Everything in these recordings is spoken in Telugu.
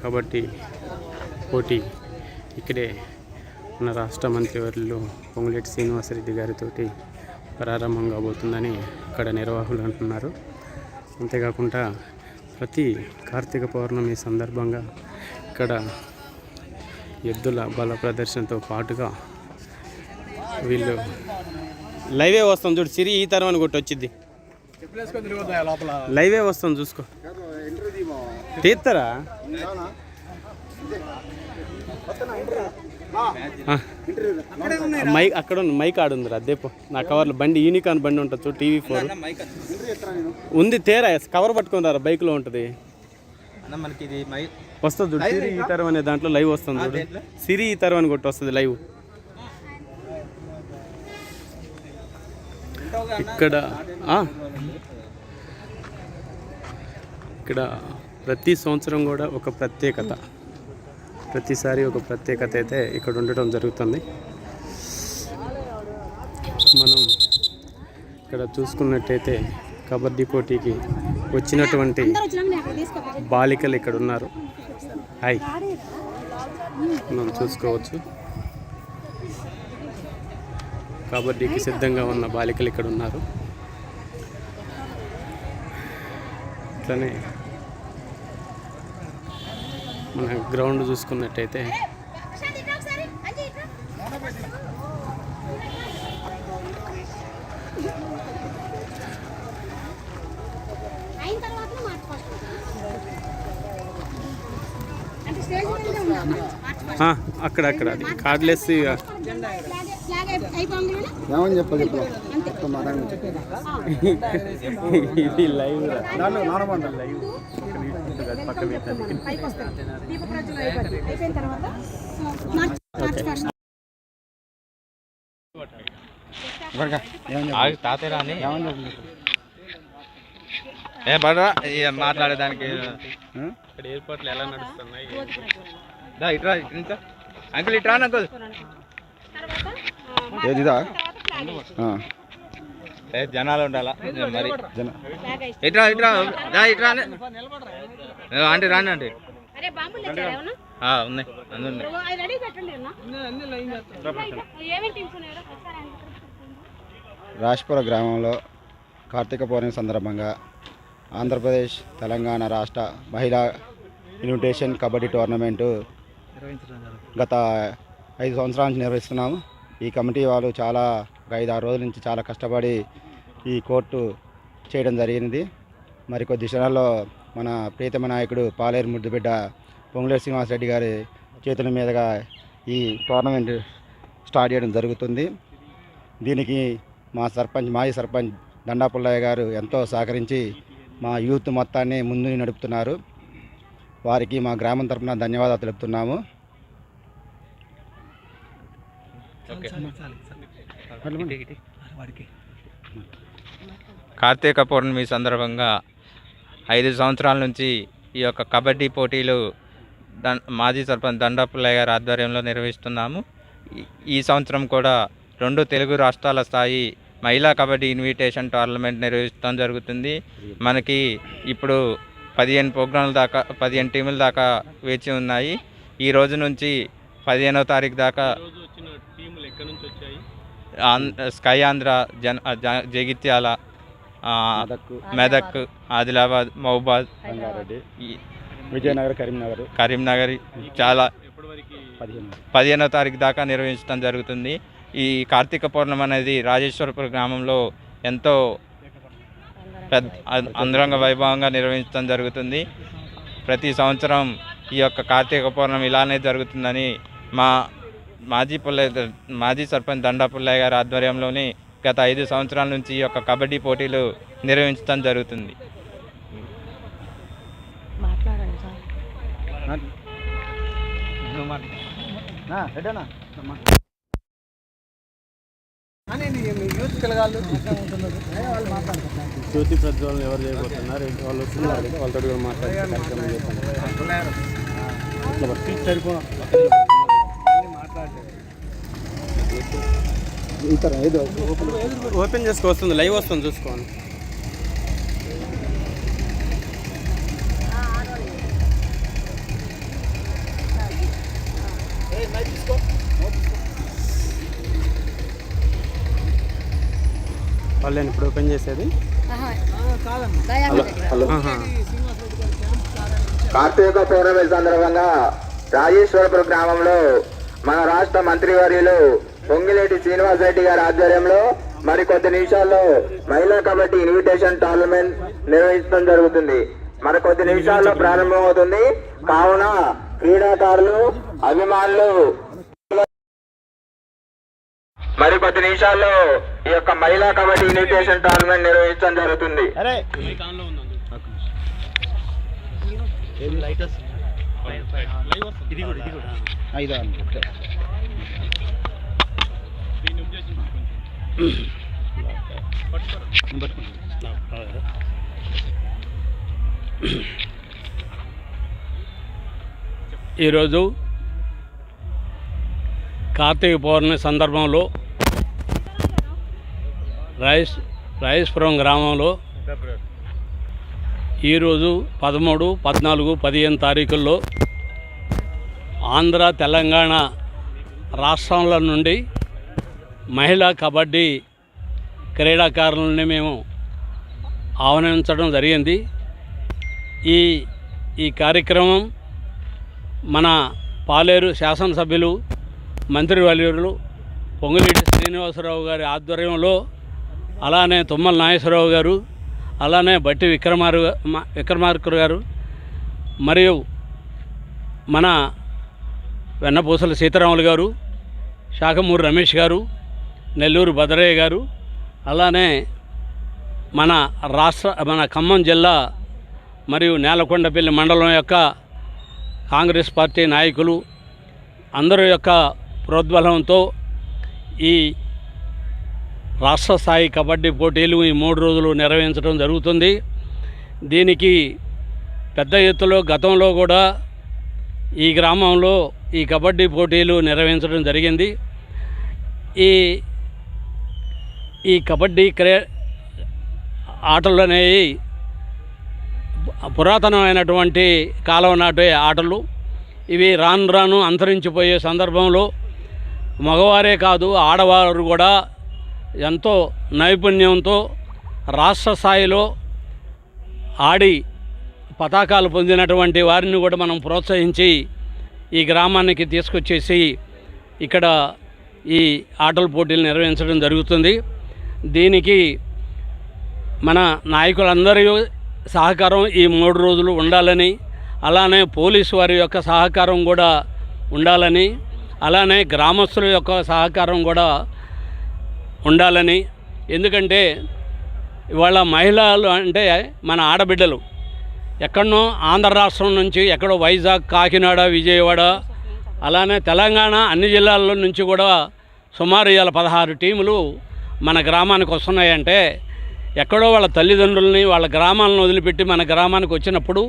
కాబట్టి పోటీ ఇక్కడే మన రాష్ట్ర మంత్రివర్యులు పొంగులేటి శ్రీనివాసరెడ్డి గారితో ప్రారంభం కాబోతుందని ఇక్కడ నిర్వాహకులు అంటున్నారు. అంతేకాకుండా ప్రతి కార్తీక పౌర్ణమి సందర్భంగా ఇక్కడ ఎద్దుల బల ప్రదర్శనతో పాటుగా వీళ్ళు లైవే వస్తాం చూడు సిరి ఈ తరం అని కొట్టి వచ్చింది లైవే వస్తాం చూసుకో. తీస్తారా. మైక్ అక్కడ ఉంది మైక్ ఆడుంది రా దేపో నా కవర్లో బండి యూనికాన్ బండి ఉంటుంది టీవీ ఫోర్ ఉంది తేరా కవర్ పట్టుకుని రా బైక్లో ఉంటుంది. వస్తుంది చూడు సిరి ఈ తరం అనే దాంట్లో లైవ్ వస్తుంది చూడు? సిరి ఈ తరం అని కొట్టి వస్తుంది లైవ్ ఇక్కడ. ఇక్కడ ప్రతి సంవత్సరం కూడా ఒక ప్రత్యేకత. ప్రతిసారి ఒక ప్రత్యేకత అయితే ఇక్కడ ఉండటం జరుగుతుంది. మనం ఇక్కడ చూసుకున్నట్టయితే కబడ్డీ పోటీకి వచ్చినటువంటి బాలికలు ఇక్కడ ఉన్నారు. హాయ్. మనం చూసుకోవచ్చు. కబడ్డీకి సిద్ధంగా ఉన్న బాలికలు ఇక్కడ ఉన్నారు. అట్లనే మన గ్రౌండ్ చూసుకున్నట్టయితే. ఆ, అక్కడ అక్కడ. అది కార్డ్లెస్ ఇక. ఏమని చెప్పాలి ఇప్పుడు? ఇది లైవ్ లైవ్ అయిపోయిన తర్వాత తాతయ్యరా అని ఏ ఇక మాట్లాడేదానికి ఇక్కడ ఎయిర్పోర్ట్లు ఎలా నడుస్తున్నాయి? దా ఇట్రా ఇంత. అంకుల్ ఇట్రా అంకుల్. తర్వాత ఏదిదా జనాలు ఉండాలా? మరి ఇట్రా ఇట్రా ఇట్రా ఆంటీ రాండి ఆంటీ. ఉన్నాయి రాష్పుర గ్రామంలో కార్తీక పౌర్ణమి సందర్భంగా ఆంధ్రప్రదేశ్ తెలంగాణ రాష్ట్ర మహిళా ఇన్విటేషన్ కబడ్డీ టోర్నమెంటు గత ఐదు సంవత్సరాల నుంచి నిర్వహిస్తున్నాము. ఈ కమిటీ వాళ్ళు చాలా ఒక ఐదు ఆరు రోజుల నుంచి చాలా కష్టపడి ఈ కోర్టు చేయడం జరిగింది మరికొద్ది క్షణాల్లో మన ప్రీతమ నాయకుడు పాలేరు ముద్దుబిడ్డ పొంగులేరు శ్రీనివాసరెడ్డి గారి చేతుల మీదుగా ఈ టోర్నమెంట్ స్టార్ట్ చేయడం జరుగుతుంది. దీనికి మా సర్పంచ్ మాజీ సర్పంచ్ దండా పుల్లయ్య గారు ఎంతో సహకరించి మా యూత్ మొత్తాన్ని ముందు నడుపుతున్నారు. వారికి మా గ్రామం తరపున ధన్యవాదాలు తెలుపుతున్నాము. కార్తీక పౌర్ణమి సందర్భంగా ఐదు సంవత్సరాల నుంచి ఈ యొక్క కబడ్డీ పోటీలు దం మాజీ సర్పంచ్ దండపుల్లయ్య గారి ఆధ్వర్యంలో నిర్వహిస్తున్నాము. ఈ- సంవత్సరం కూడా రెండు తెలుగు రాష్ట్రాల స్థాయి మహిళా కబడ్డీ ఇన్విటేషన్ టోర్నమెంట్ నిర్వహించడం జరుగుతుంది. మనకి ఇప్పుడు పదిహేను ప్రోగ్రాంల దాకా పదిహేను టీముల దాకా వేచి ఉన్నాయి. ఈ రోజు నుంచి పదిహేనవ తారీఖు దాకా స్కై ఆంధ్ర జన్ జగిత్యాల మెదక్ ఆదిలాబాద్ మహబాద్ విజయనగర్ కరీంనగర్. కరీంనగర్ చాలా పదిహేను. తారీఖు దాకా నిర్వహించడం జరుగుతుంది. ఈ కార్తీక పౌర్ణమి అనేది రాజేశ్వరపురం గ్రామంలో ఎంతో పెద్ద అ- అంగరంగ వైభవంగా నిర్వహించడం జరుగుతుంది. ప్రతి సంవత్సరం ఈ యొక్క కార్తీక పౌర్ణమి ఇలానే జరుగుతుందని మా మాజీ పుల్లయ్య మాజీ సర్పంచ్ దండా పుల్లయ్య గారి ఆధ్వర్యంలోని గత ఐదు సంవత్సరాల నుంచి ఈ యొక్క కబడ్డీ పోటీలు నిర్వహించడం జరుగుతుంది. జ్యోతి ప్రజ్వలన ఎవరు చేయబోతున్నారు? ఏంటి? వాళ్ళు వస్తున్నారు. వాళ్ళతో కూడా మాట్లాడి కార్యక్రమం చేస్తాను ఏదో ఓపెన్ చేసుకో వస్తుంది లైవ్ వస్తుంది చూసుకోండి వాళ్ళని ఇప్పుడు ఓపెన్ చేసేది. ఆహా. కార్తీక పౌర్ణమి సందర్భంగా రాజేశ్వరపురం గ్రామంలో మన రాష్ట్ర మంత్రివర్యులు పొంగిలేటి శ్రీనివాస్ రెడ్డి గారి ఆధ్వర్యంలో మరి కొద్ది నిమిషాల్లో మహిళా కబడ్డీ ఇన్విటేషన్ టోర్నమెంట్ నిర్వహించడం జరుగుతుంది. మరి కొద్ది నిమిషాల్లో ప్రారంభమవుతుంది. కావున క్రీడాకారులు అభిమానులు మరి కొద్ది నిమిషాల్లో ఈ యొక్క మహిళా కబడ్డీ ఇన్విటేషన్ టోర్నమెంట్ నిర్వహించడం జరుగుతుంది. ఈరోజు కార్తీక పౌర్ణమి సందర్భంలో రైస్ రైస్పురం గ్రామంలో ఈరోజు పదమూడు పద్నాలుగు పదిహేను తారీఖుల్లో ఆంధ్ర తెలంగాణ రాష్ట్రాల నుండి మహిళా కబడ్డీ క్రీడాకారులని మేము ఆహ్వానించడం జరిగింది. ఈ ఈ కార్యక్రమం మన పాలేరు శాసనసభ్యులు మంత్రివర్యులు పొంగులేటి శ్రీనివాసరావు గారి ఆధ్వర్యంలో అలానే తుమ్మల నాగేశ్వరరావు గారు అలానే బట్టి విక్రమారు మ- విక్రమార్కుడు గారు మరియు మన వెన్నపూసల సీతారాములు గారు శాఖమూరి రమేష్ గారు నెల్లూరు భద్రయ్య గారు అలానే మన రాష్ట్ర మన ఖమ్మం జిల్లా మరియు నేలకొండపల్లి మండలం యొక్క కాంగ్రెస్ పార్టీ నాయకులు అందరి యొక్క ప్రోద్బలంతో ఈ రాష్ట్ర స్థాయి కబడ్డీ పోటీలు ఈ మూడు రోజులు నిర్వహించడం జరుగుతుంది. దీనికి పెద్ద ఎత్తులో గతంలో కూడా ఈ గ్రామంలో ఈ కబడ్డీ పోటీలు నిర్వహించడం జరిగింది. ఈ ఈ కబడ్డీ క్రే ఆటలు అనేవి పురాతనమైనటువంటి కాలం నాటి ఆటలు. ఇవి రాను రాను అంతరించిపోయే సందర్భంలో మగవారే కాదు ఆడవారు కూడా ఎంతో నైపుణ్యంతో రాష్ట్ర స్థాయిలో ఆడి పతాకాలు పొందినటువంటి వారిని కూడా మనం ప్రోత్సహించి ఈ గ్రామానికి తీసుకొచ్చేసి ఇక్కడ ఈ ఆటల పోటీలు నిర్వహించడం జరుగుతుంది. దీనికి మన నాయకులందరి సహకారం ఈ మూడు రోజులు ఉండాలని అలానే పోలీసు వారి యొక్క సహకారం కూడా ఉండాలని అలానే గ్రామస్తుల యొక్క సహకారం కూడా ఉండాలని. ఎందుకంటే ఇవాళ మహిళలు అంటే మన ఆడబిడ్డలు ఎక్కడనో ఆంధ్ర రాష్ట్రం నుంచి ఎక్కడో వైజాగ్ కాకినాడ విజయవాడ అలానే తెలంగాణ అన్ని జిల్లాల నుంచి కూడా సుమారు ఇవాళ పదహారు టీములు మన గ్రామానికి వస్తున్నాయంటే ఎక్కడో వాళ్ళ తల్లిదండ్రులని వాళ్ళ గ్రామాలను వదిలిపెట్టి మన గ్రామానికి వచ్చినప్పుడు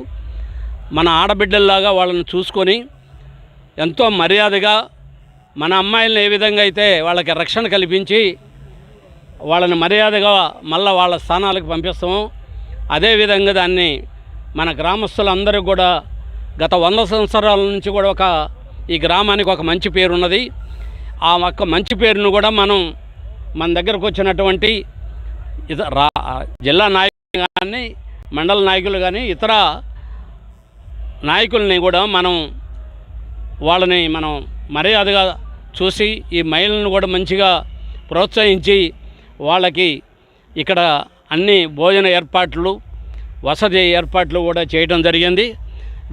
మన ఆడబిడ్డల్లాగా వాళ్ళని చూసుకొని ఎంతో మర్యాదగా మన అమ్మాయిలను ఏ విధంగా అయితే వాళ్ళకి రక్షణ కల్పించి వాళ్ళని మర్యాదగా మళ్ళీ వాళ్ళ స్థానాలకు పంపిస్తాము అదేవిధంగా దాన్ని మన గ్రామస్తులందరూ కూడా గత వంద సంవత్సరాల నుంచి కూడా ఒక ఈ గ్రామానికి ఒక మంచి పేరు ఉన్నది ఆ ఒక్క మంచి పేరును కూడా మనం మన దగ్గరకు వచ్చినటువంటి ఇత రా జిల్లా నాయకులు కానీ మండల నాయకులు కానీ ఇతర నాయకుల్ని కూడా మనం వాళ్ళని మనం మర్యాదగా చూసి ఈ మహిళలను కూడా మంచిగా ప్రోత్సహించి వాళ్ళకి ఇక్కడ అన్ని భోజన ఏర్పాట్లు వసతి ఏర్పాట్లు కూడా చేయడం జరిగింది.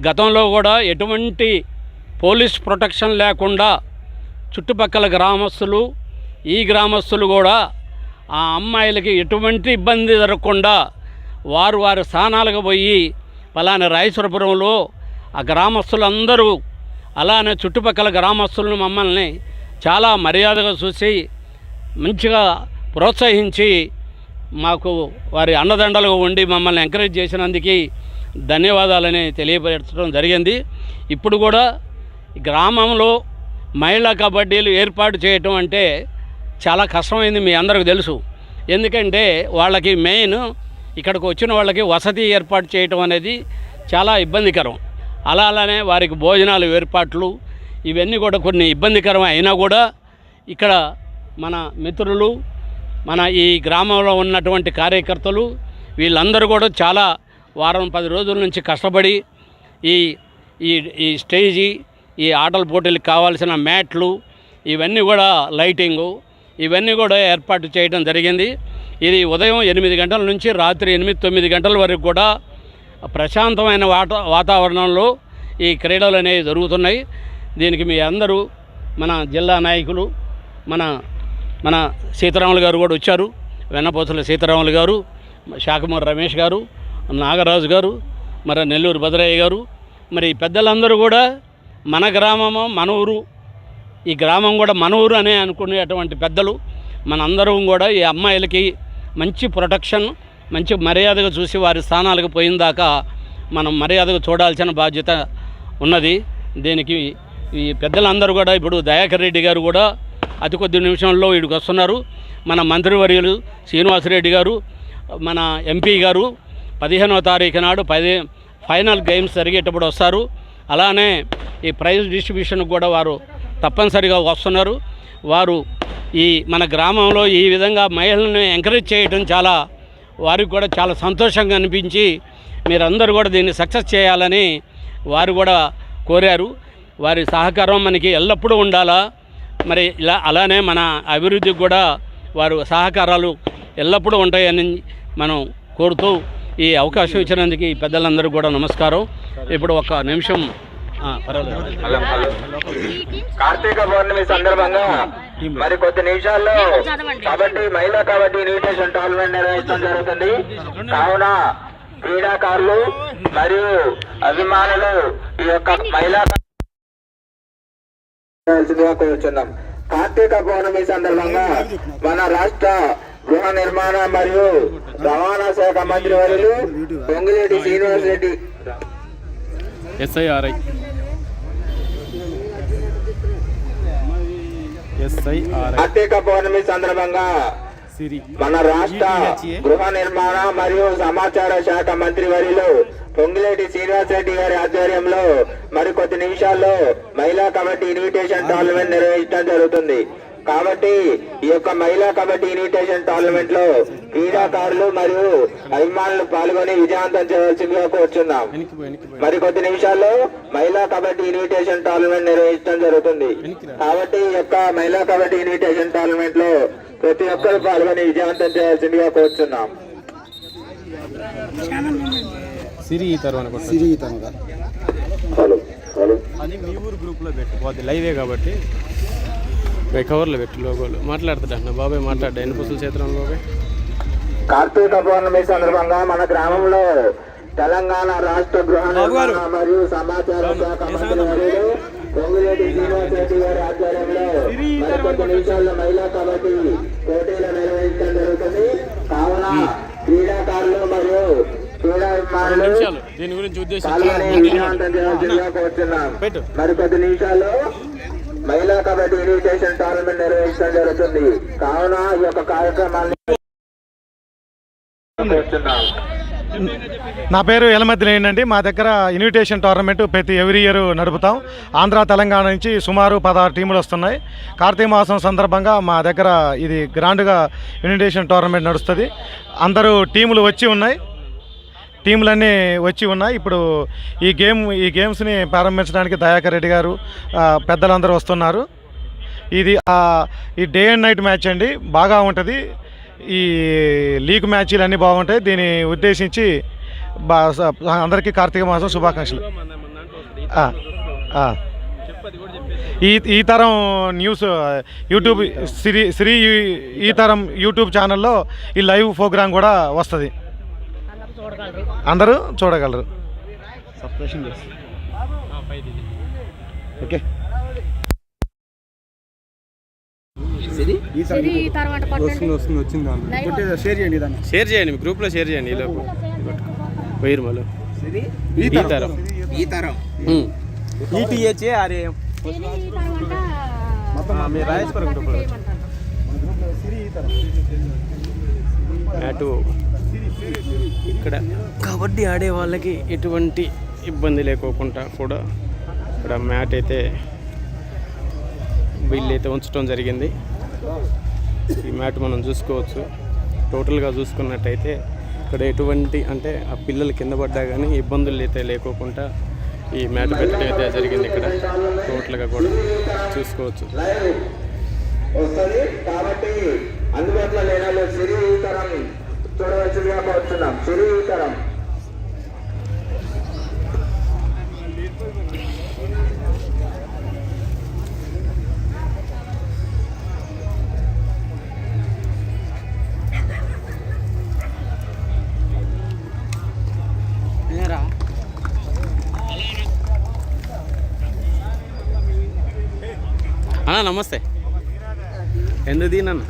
గతంలో కూడా ఎటువంటి పోలీస్ ప్రొటెక్షన్ లేకుండా చుట్టుపక్కల గ్రామస్తులు ఈ గ్రామస్తులు కూడా ఆ అమ్మాయిలకి ఎటువంటి ఇబ్బంది జరగకుండా వారు వారి స్థానాలకు పోయి పలానా రాయసురపురంలో ఆ గ్రామస్తులందరూ అలానే చుట్టుపక్కల గ్రామస్తులను మమ్మల్ని చాలా మర్యాదగా చూసి మంచిగా ప్రోత్సహించి మాకు వారి అండదండలుగా ఉండి మమ్మల్ని ఎంకరేజ్ చేసినందుకు ధన్యవాదాలని తెలియపరచడం జరిగింది. ఇప్పుడు కూడా గ్రామంలో మహిళా కబడ్డీలు ఏర్పాటు చేయటం అంటే చాలా కష్టమైంది మీ అందరికి తెలుసు. ఎందుకంటే వాళ్ళకి మెయిన్ ఇక్కడికి వచ్చిన వాళ్ళకి వసతి ఏర్పాటు చేయటం అనేది చాలా ఇబ్బందికరం. అలా అలానే వారికి భోజనాలు ఏర్పాట్లు ఇవన్నీ కూడా కొన్ని ఇబ్బందికరం అయినా కూడా ఇక్కడ మన మిత్రులు మన ఈ గ్రామంలో ఉన్నటువంటి కార్యకర్తలు వీళ్ళందరూ కూడా చాలా వారం పది రోజుల నుంచి కష్టపడి ఈ ఈ ఈ స్టేజీ ఈ ఆటల పోటీలకు కావాల్సిన మ్యాట్లు ఇవన్నీ కూడా లైటింగు ఇవన్నీ కూడా ఏర్పాటు చేయడం జరిగింది. ఇది ఉదయం ఎనిమిది గంటల నుంచి రాత్రి ఎనిమిది తొమ్మిది గంటల వరకు కూడా ప్రశాంతమైన వాట వాతావరణంలో ఈ క్రీడలు అనేవి జరుగుతున్నాయి. దీనికి మీ అందరూ మన జిల్లా నాయకులు మన మన సీతారాములు గారు కూడా వచ్చారు. వెన్నపోతుల సీతారాములు గారు శాఖమూరి రమేష్ గారు నాగరాజు గారు మరి నెల్లూరు భద్రయ్య గారు మరి పెద్దలందరూ కూడా మన గ్రామము మన ఊరు ఈ గ్రామం కూడా మన ఊరు అనే అనుకునేటువంటి పెద్దలు మనందరం కూడా ఈ అమ్మాయిలకి మంచి ప్రొటెక్షన్ మంచి మర్యాదగా చూసి వారి స్థానాలకు పోయిన దాకా మనం మర్యాదగా చూడాల్సిన బాధ్యత ఉన్నది. దీనికి ఈ పెద్దలందరూ కూడా ఇప్పుడు దయాకర్ రెడ్డి గారు కూడా అతి కొద్ది నిమిషంలో వీడికి వస్తున్నారు. మన మంత్రివర్యులు శ్రీనివాసరెడ్డి గారు మన ఎంపీ గారు పదిహేనవ తారీఖు నాడు పది ఫైనల్ గేమ్స్ జరిగేటప్పుడు వస్తారు. అలానే ఈ ప్రైజ్ డిస్ట్రిబ్యూషన్కి కూడా వారు తప్పనిసరిగా వస్తున్నారు. వారు ఈ మన గ్రామంలో ఈ విధంగా మహిళలను ఎంకరేజ్ చేయడం చాలా వారికి కూడా చాలా సంతోషంగా అనిపించి మీరందరూ కూడా దీన్ని సక్సెస్ చేయాలని వారు కూడా కోరారు. వారి సహకారం మనకి ఎల్లప్పుడూ ఉండాలా? మరి ఇలా అలానే మన అభివృద్ధికి కూడా వారు సహకారాలు ఎల్లప్పుడూ ఉంటాయని మనం కోరుతూ ఈ అవకాశం ఇచ్చినందుకు ఈ పెద్దలందరూ కూడా నమస్కారం. ఇప్పుడు ఒక నిమిషం కార్తీక పౌర్ణమి సందర్భంగా మరి కొద్ది నిమిషాల్లో కబడ్డీ మహిళా కబడ్డీ ఇన్విటేషన్ టోర్నమెంట్ నిర్వహించడం జరుగుతుంది. కావున క్రీడాకారులు మరియు అభిమానులు ఈ యొక్క మహిళా కోరుచున్నాం. కార్తీక పౌర్ణమి సందర్భంగా మన రాష్ట్ర గృహ నిర్మాణ మరియు రవాణా శాఖ మంత్రి వర్యులు పొంగిరెడ్డి శ్రీనివాస్ రెడ్డి ఎస్ఐఆర్ఐ ఎస్ఐఆర్ఐ కార్తీక పౌర్ణమి సందర్భంగా మన రాష్ట్ర గృహ నిర్మాణ మరియు సమాచార శాఖ మంత్రి వర్యులు పొంగిలేటి శ్రీనివాస్ రెడ్డి గారి ఆధ్వర్యంలో మరికొద్ది నిమిషాల్లో మహిళా కబడ్డీ ఇన్విటేషన్ టోర్నమెంట్ నిర్వహించడం జరుగుతుంది. కాబట్టి ఈ యొక్క మహిళా కబడ్డీ ఇన్విటేషన్ టోర్నమెంట్లో క్రీడాకారులు మరియు అభిమానులు పాల్గొని విజయవంతం చేయవలసిందిగా కోరుచున్నాం. మరికొద్ది నిమిషాల్లో మహిళా కబడ్డీ ఇన్విటేషన్ టోర్నమెంట్ నిర్వహించడం జరుగుతుంది. కాబట్టి ఈ యొక్క మహిళా కబడ్డీ ఇన్విటేషన్ టోర్నమెంట్లో ప్రతి ఒక్కరు పాల్గొని విజయవంతం చేయాల్సిందిగా కోరుచున్నాం. సిరి. సిరి హలో హలో. అది మీ ఊరు గ్రూప్లో పెట్టు. పోతే లైవే కాబట్టి. కవర్లో పెట్టు లోగోలు మాట్లాడుతాడు బాబాయ్ మాట్లాడ్డా ఎన్ని పుసులు చేతులు బాబాయ్? కార్తీక పౌర్ణమి సందర్భంగా మన గ్రామంలో తెలంగాణ రాష్ట్ర గృహ మరియు సమాచార శాఖ మంత్రి పొంగులేటి శ్రీనివాస్ రెడ్డి గారి ఆధ్వర్యంలో మరికొద్ది నిమిషాల్లో మహిళా కబడ్డీ పోటీలు నిర్వహించడం జరుగుతుంది. కావున క్రీడాకారులు మరియు క్రీడాభిమానులు నిమిషాలు. దీని గురించి పాల్గొని ఉద్దేశించి విజయవంతం చేయాల్సిందిగా కోరుతున్నాం పెట్టు. మరికొద్ది నిమిషాల్లో మహిళా కబడ్డీ టోర్నమెంట్ నిర్వహించడం జరుగుతుంది. కావున ఈ యొక్క కార్యక్రమాన్ని నా పేరు ఎలమద్ది ఏంటండి మా దగ్గర ఇన్విటేషన్ టోర్నమెంట్ ప్రతి ఎవ్రీ ఇయర్ నడుపుతాం. ఆంధ్ర తెలంగాణ నుంచి సుమారు పదహారు టీములు వస్తున్నాయి. కార్తీక మాసం సందర్భంగా మా దగ్గర ఇది గ్రాండ్గా ఇన్విటేషన్ టోర్నమెంట్ నడుస్తుంది. అందరూ టీములు వచ్చి ఉన్నాయి. టీములన్నీ వచ్చి ఉన్నాయి. ఇప్పుడు ఈ గేమ్ ఈ గేమ్స్ని ప్రారంభించడానికి దయాకర్ రెడ్డి గారు పెద్దలందరూ వస్తున్నారు. ఇది ఈ డే అండ్ నైట్ మ్యాచ్ అండి. బాగా ఉంటుంది. ఈ లీగ్ మ్యాచ్లు అన్నీ బాగుంటాయి. దీన్ని ఉద్దేశించి అందరికీ కార్తీక మాసం శుభాకాంక్షలు. ఈ ఈ తరం న్యూస్ యూట్యూబ్ శ్రీ శ్రీ ఈ తరం యూట్యూబ్ ఛానల్లో ఈ లైవ్ ప్రోగ్రామ్ కూడా వస్తుంది. అందరూ చూడగలరు. సబ్స్క్రిప్షన్ లైవ్ షేర్ చేయండి దాన్ని. షేర్ చేయండి మీ గ్రూప్లో షేర్ చేయండి మళ్ళీ. ఈ తరం. ఈ తరం. ఉమ్. ఈటీహెచ్ఏ ఆర్ఏఎం సిరి తర్వాత మీ రాజేశ్వరం గ్రూప్లో అటు ఇక్కడ కబడ్డీ ఆడే వాళ్ళకి ఎటువంటి ఇబ్బంది లేకోకుండా కూడా ఇక్కడ మ్యాట్ అయితే వీళ్ళైతే ఉంచడం జరిగింది. ఈ మ్యాట్ మనం చూసుకోవచ్చు. టోటల్గా చూసుకున్నట్టయితే ఇక్కడ ఎటువంటి అంటే ఆ పిల్లలు కింద పడ్డా కానీ ఇబ్బందులు అయితే లేకోకుండా ఈ మ్యాట్ పెట్టడం అయితే జరిగింది ఇక్కడ. టోటల్గా కూడా చూసుకోవచ్చు. వస్తుంది. కాబట్టి అందుబాటులో లేని వాళ్ళు చూడవలసిందిగా కోరుతున్నాం. అన్నా నమస్తే. ఎందుకు దీనన్న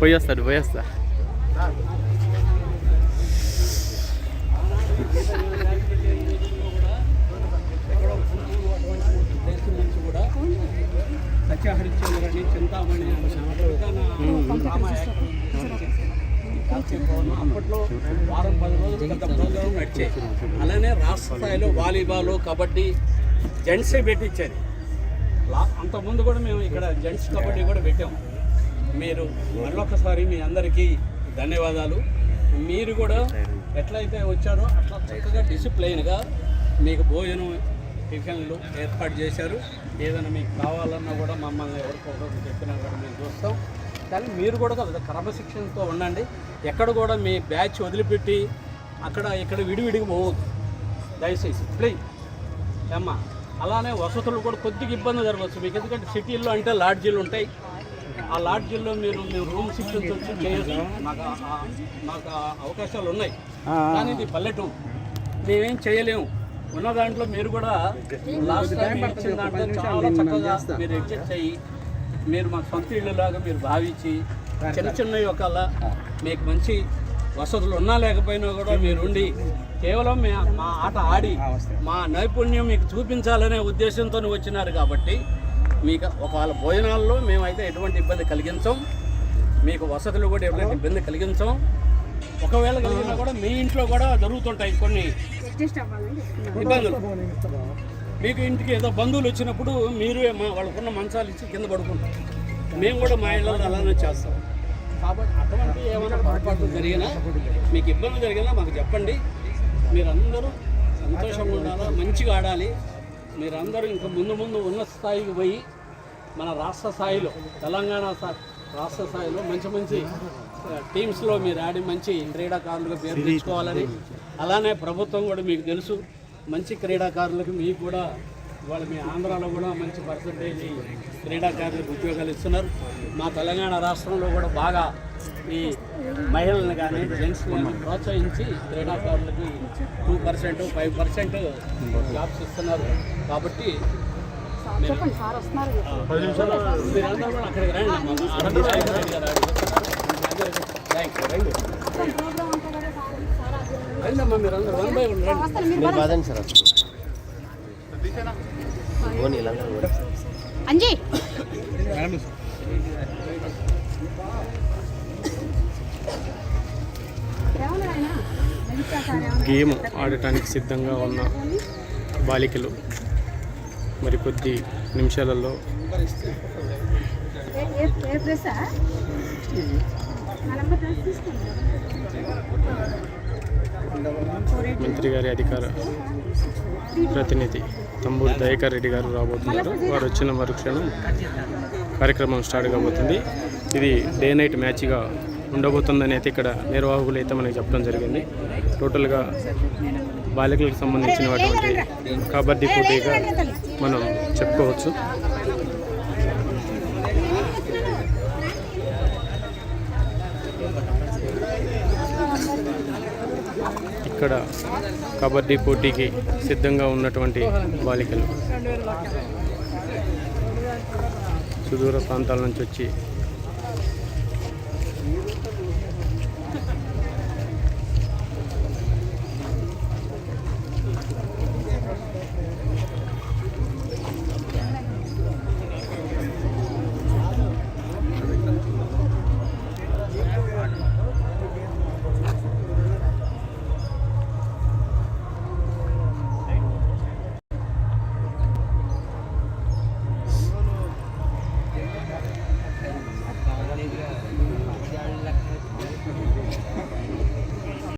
పోయేస్తాడు పోయేస్తా సత్యహరిశ్చంద్రని చింతామణి అప్పట్లో వారం పది రోజులు పెద్ద ప్రోగ్రాం నడిచాయి అలానే రాష్ట్ర స్థాయిలో వాలీబాల్ కబడ్డీ జెంట్సే పెట్టించేది లా- అంతకుముందు కూడా మేము ఇక్కడ జెంట్స్ కబడ్డీ కూడా పెట్టాం మీరు మరొకసారి మీ అందరికీ ధన్యవాదాలు మీరు కూడా ఎట్లయితే వచ్చారో అట్లా చక్కగా డిసిప్లైన్గా మీకు భోజనం టిఫిన్లు ఏర్పాటు చేశారు ఏదైనా మీకు కావాలన్నా కూడా మమ్మల్ని ఎవరికొకరు చెప్పినా కూడా మేము చూస్తాం. కానీ మీరు కూడా క్రమశిక్షణతో ఉండండి. ఎక్కడ కూడా మీ బ్యాచ్ వదిలిపెట్టి అక్కడ ఇక్కడ విడివిడిగా పోవద్దు. దయచేసి ప్లీజ్ అమ్మా అలానే వసతులు కూడా కొద్దిగా ఇబ్బంది జరగవచ్చు. మీకు ఎందుకంటే సిటీల్లో అంటే లాడ్జీలు ఉంటాయి. ఆ లాడ్జీల్లో మీరు మీరు రూమ్ వచ్చి చేయొచ్చు మాకు మాకు అవకాశాలు ఉన్నాయి. కానీ ఇది పల్లెటూరు. మేమేం చేయలేము. ఉన్న దాంట్లో మీరు కూడా లాస్ట్ టైం ఇచ్చిన దాంట్లో చాలా చక్కగా మీరు అడ్జస్ట్ అయ్యి మీరు మా సొంత ఇళ్ళలాగా మీరు భావించి చిన్న చిన్న ఒకళ్ళ మీకు మంచి వసతులు ఉన్నా లేకపోయినా కూడా మీరుండి కేవలం మే- మా ఆట ఆడి మా నైపుణ్యం మీకు చూపించాలనే ఉద్దేశంతో వచ్చినారు కాబట్టి మీకు ఒకవేళ భోజనాల్లో మేమైతే ఎటువంటి ఇబ్బంది కలిగించాం. మీకు వసతులు కూడా ఎటువంటి ఇబ్బంది కలిగించాం. ఒకవేళ కలిగినా కూడా మీ ఇంట్లో కూడా జరుగుతుంటాయి కొన్ని ఇబ్బందులు. మీకు ఇంటికి ఏదో బంధువులు వచ్చినప్పుడు మీరు మా వాళ్ళకున్న మంచాలు ఇచ్చి కింద పడుకుంటారు మేము కూడా మా ఇళ్ళలో అలానే చేస్తాం. కాబట్టి అటువంటి ఏమైనా పొరపాట్లు జరిగినా మీకు ఇబ్బంది జరిగినా మాకు చెప్పండి. మీరందరూ సంతోషంగా ఉండాలా మంచిగా ఆడాలి. మీరందరూ ఇంకా ముందు ముందు ఉన్నత స్థాయికి పోయి మన రాష్ట్ర స్థాయిలో తెలంగాణ రాష్ట్ర స్థాయిలో మంచి మంచి టీమ్స్లో మీరు ఆడి మంచి క్రీడాకారులుగా పేరు తెచ్చుకోవాలని అలానే ప్రభుత్వం కూడా మీకు తెలుసు. మంచి క్రీడాకారులకు మీకు కూడా ఇవాళ మీ ఆంధ్రాలో కూడా మంచి పర్సంటేజ్ క్రీడాకారులకు ఉద్యోగాలు ఇస్తున్నారు. మా తెలంగాణ రాష్ట్రంలో కూడా బాగా ఈ మహిళలను కానీ జెంట్స్ కానీ ప్రోత్సహించి క్రీడాకారులకి two percent five percent jobs ఇస్తున్నారు. కాబట్టి మీరందరూ కూడా అక్కడికి రండి. మా థ్యాంక్ యూ అంజీ? గేమ్ ఆడటానికి సిద్ధంగా ఉన్న బాలికలు మరి కొద్ది నిమిషాలలో ఏ- ఏ- ఏ డ్రెస్సా గారి అధికార ప్రతినిధి తంబూరు దయాకర్ రెడ్డి గారు రాబోతున్నారు. వారు వచ్చిన మరుక్షణం కార్యక్రమం స్టార్ట్ కాబోతుంది. ఇది డే నైట్ మ్యాచ్గా ఉండబోతుందని అయితే ఇక్కడ నిర్వాహకులు అయితే మనకి చెప్పడం జరిగింది. టోటల్గా బాలికలకు సంబంధించినటువంటి కబడ్డీ పోటీగా మనం చెప్పుకోవచ్చు. ఇక్కడ కబడ్డీ పోటీకి సిద్ధంగా ఉన్నటువంటి బాలికలు. సుదూర ప్రాంతాల నుంచి వచ్చి